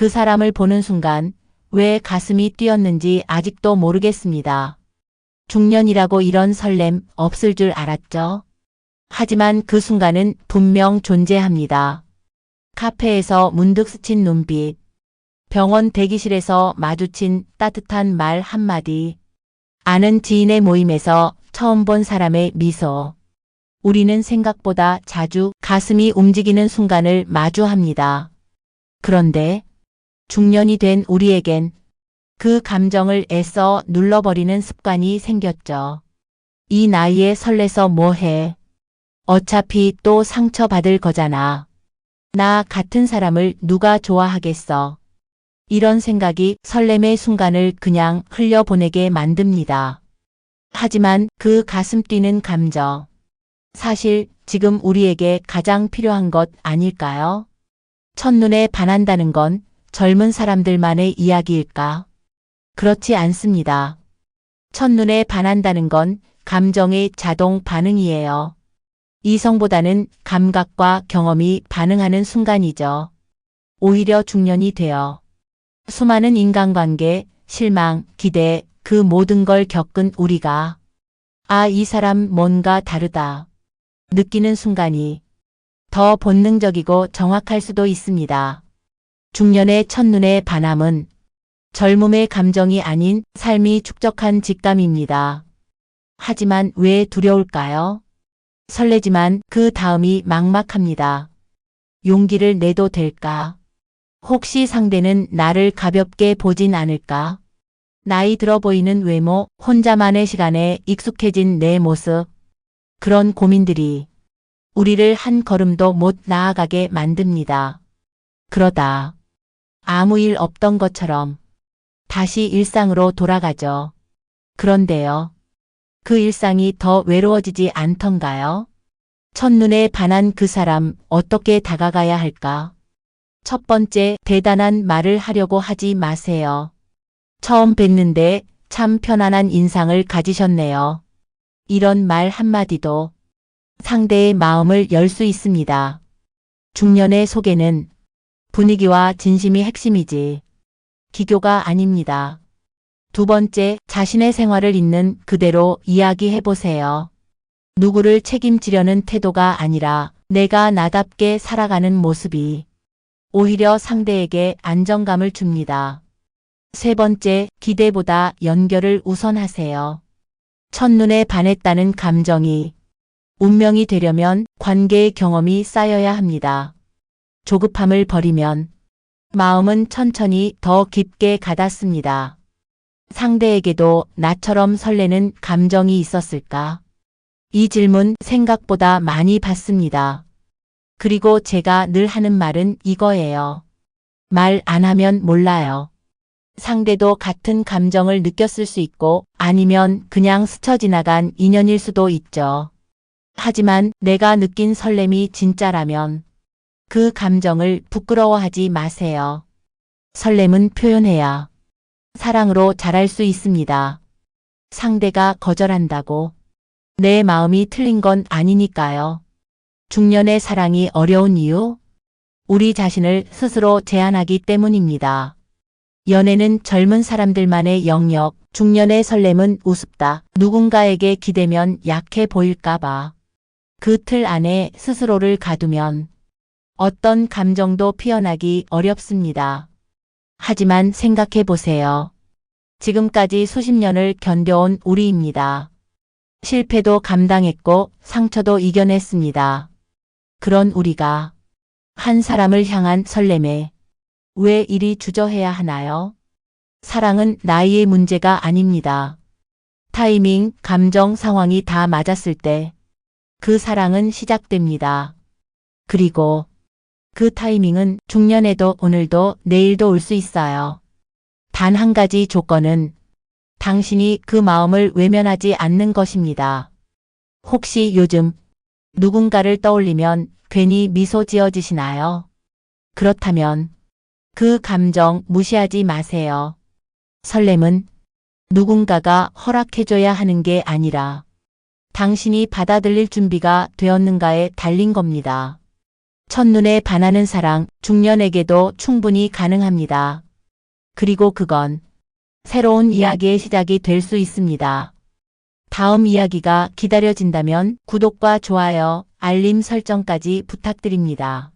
그 사람을 보는 순간 왜 가슴이 뛰었는지 아직도 모르겠습니다. 중년이라고 이런 설렘 없을 줄 알았죠. 하지만 그 순간은 분명 존재합니다. 카페에서 문득 스친 눈빛, 병원 대기실에서 마주친 따뜻한 말 한마디, 아는 지인의 모임에서 처음 본 사람의 미소. 우리는 생각보다 자주 가슴이 움직이는 순간을 마주합니다. 그런데 중년이 된 우리에겐 그 감정을 애써 눌러버리는 습관이 생겼죠. 이 나이에 설레서 뭐해. 어차피 또 상처받을 거잖아. 나 같은 사람을 누가 좋아하겠어. 이런 생각이 설렘의 순간을 그냥 흘려보내게 만듭니다. 하지만 그 가슴 뛰는 감정. 사실 지금 우리에게 가장 필요한 것 아닐까요? 첫눈에 반한다는 건 젊은 사람들만의 이야기일까? 그렇지 않습니다. 첫눈에 반한다는 건 감정의 자동 반응이에요. 이성보다는 감각과 경험이 반응하는 순간이죠. 오히려 중년이 되어 수많은 인간관계, 실망, 기대, 그 모든 걸 겪은 우리가 아, 이 사람 뭔가 다르다. 느끼는 순간이 더 본능적이고 정확할 수도 있습니다. 중년의 첫눈의 반함은 젊음의 감정이 아닌 삶이 축적한 직감입니다. 하지만 왜 두려울까요? 설레지만 그 다음이 막막합니다. 용기를 내도 될까? 혹시 상대는 나를 가볍게 보진 않을까? 나이 들어 보이는 외모, 혼자만의 시간에 익숙해진 내 모습. 그런 고민들이 우리를 한 걸음도 못 나아가게 만듭니다. 그러다 아무 일 없던 것처럼 다시 일상으로 돌아가죠. 그런데요. 그 일상이 더 외로워지지 않던가요? 첫눈에 반한 그 사람 어떻게 다가가야 할까? 첫 번째 대단한 말을 하려고 하지 마세요. 처음 뵀는데 참 편안한 인상을 가지셨네요. 이런 말 한마디도 상대의 마음을 열 수 있습니다. 중년의 속에는 분위기와 진심이 핵심이지 기교가 아닙니다. 두 번째, 자신의 생활을 있는 그대로 이야기해 보세요. 누구를 책임지려는 태도가 아니라 내가 나답게 살아가는 모습이 오히려 상대에게 안정감을 줍니다. 세 번째, 기대보다 연결을 우선하세요. 첫눈에 반했다는 감정이 운명이 되려면 관계의 경험이 쌓여야 합니다. 조급함을 버리면 마음은 천천히 더 깊게 가닿습니다. 상대에게도 나처럼 설레는 감정이 있었을까? 이 질문 생각보다 많이 받습니다. 그리고 제가 늘 하는 말은 이거예요. 말 안 하면 몰라요. 상대도 같은 감정을 느꼈을 수 있고 아니면 그냥 스쳐 지나간 인연일 수도 있죠. 하지만 내가 느낀 설렘이 진짜라면 그 감정을 부끄러워하지 마세요. 설렘은 표현해야 사랑으로 자랄 수 있습니다. 상대가 거절한다고 내 마음이 틀린 건 아니니까요. 중년의 사랑이 어려운 이유? 우리 자신을 스스로 제한하기 때문입니다. 연애는 젊은 사람들만의 영역, 중년의 설렘은 우습다. 누군가에게 기대면 약해 보일까봐. 그 틀 안에 스스로를 가두면 어떤 감정도 피어나기 어렵습니다. 하지만 생각해 보세요. 지금까지 수십 년을 견뎌온 우리입니다. 실패도 감당했고 상처도 이겨냈습니다. 그런 우리가 한 사람을 향한 설렘에 왜 이리 주저해야 하나요? 사랑은 나이의 문제가 아닙니다. 타이밍, 감정, 상황이 다 맞았을 때 그 사랑은 시작됩니다. 그리고 그 타이밍은 중년에도 오늘도 내일도 올 수 있어요. 단 한 가지 조건은 당신이 그 마음을 외면하지 않는 것입니다. 혹시 요즘 누군가를 떠올리면 괜히 미소 지어지시나요? 그렇다면 그 감정 무시하지 마세요. 설렘은 누군가가 허락해줘야 하는 게 아니라 당신이 받아들일 준비가 되었는가에 달린 겁니다. 첫눈에 반하는 사랑, 중년에게도 충분히 가능합니다. 그리고 그건 새로운 이야기의 시작이 될 수 있습니다. 다음 이야기가 기다려진다면 구독과 좋아요, 알림 설정까지 부탁드립니다.